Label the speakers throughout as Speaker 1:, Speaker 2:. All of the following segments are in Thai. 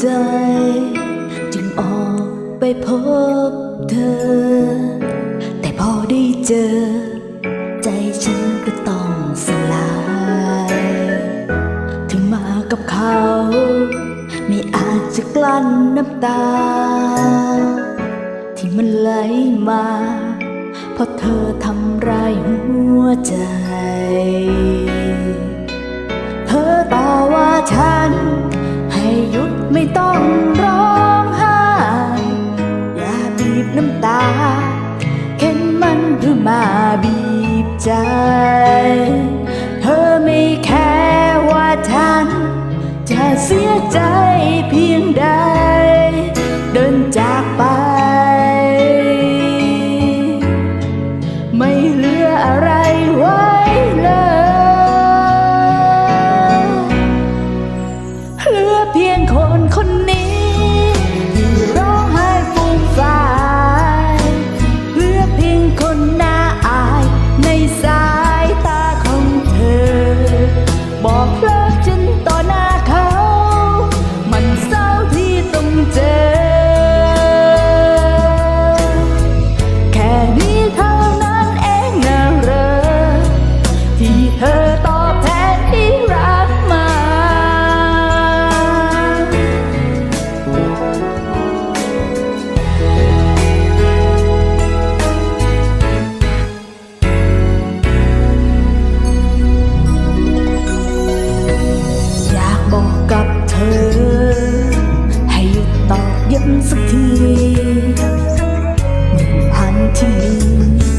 Speaker 1: ใจ จึงออกไปพบเธอ แต่พอได้เจอ ใจฉันก็ต้องสลาย ถึงมากับเขา ไม่อาจจะกลั้นน้ำตา ที่มันไหลมาเพราะเธอทำร้ายหัวใจ เธอต่อว่าฉัน ต้องร้องไห้อย่าบีบน้ำตา เข็นมันเพื่อมาบีบใจ เธอไม่แค่ว่าฉันจะเสียใจ เพียงคนคนนี้ สักทีหนึ่งพันที่มี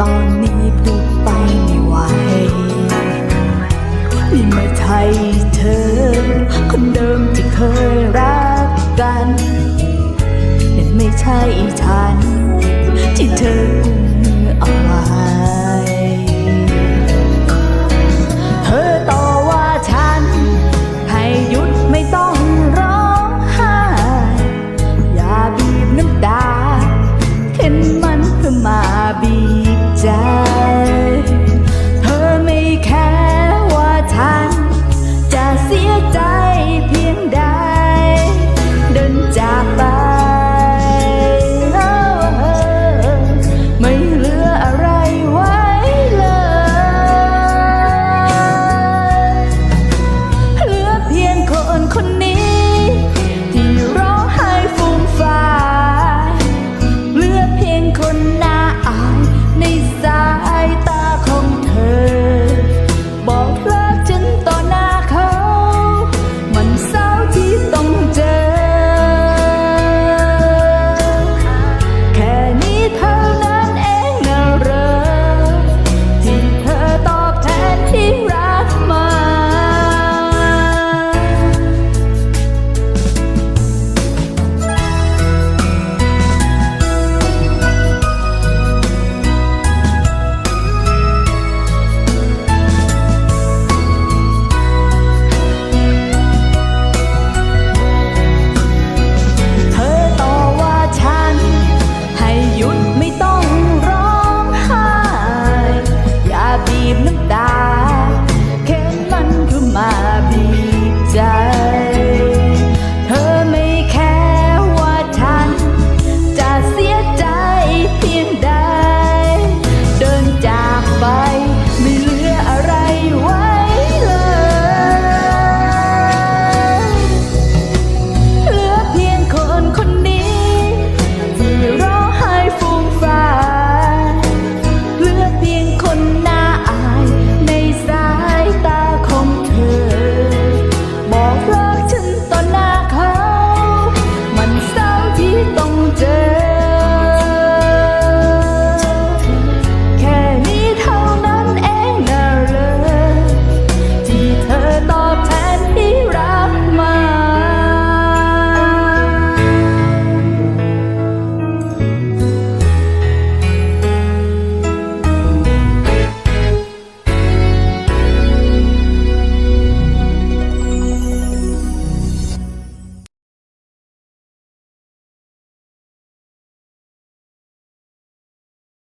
Speaker 1: ตอนนี้พูดไปไม่ไหวนี่ไม่ใช่เธอ คนเดิมที่เคยรักกันนั่นไม่ใช่ฉัน ที่เธอกุม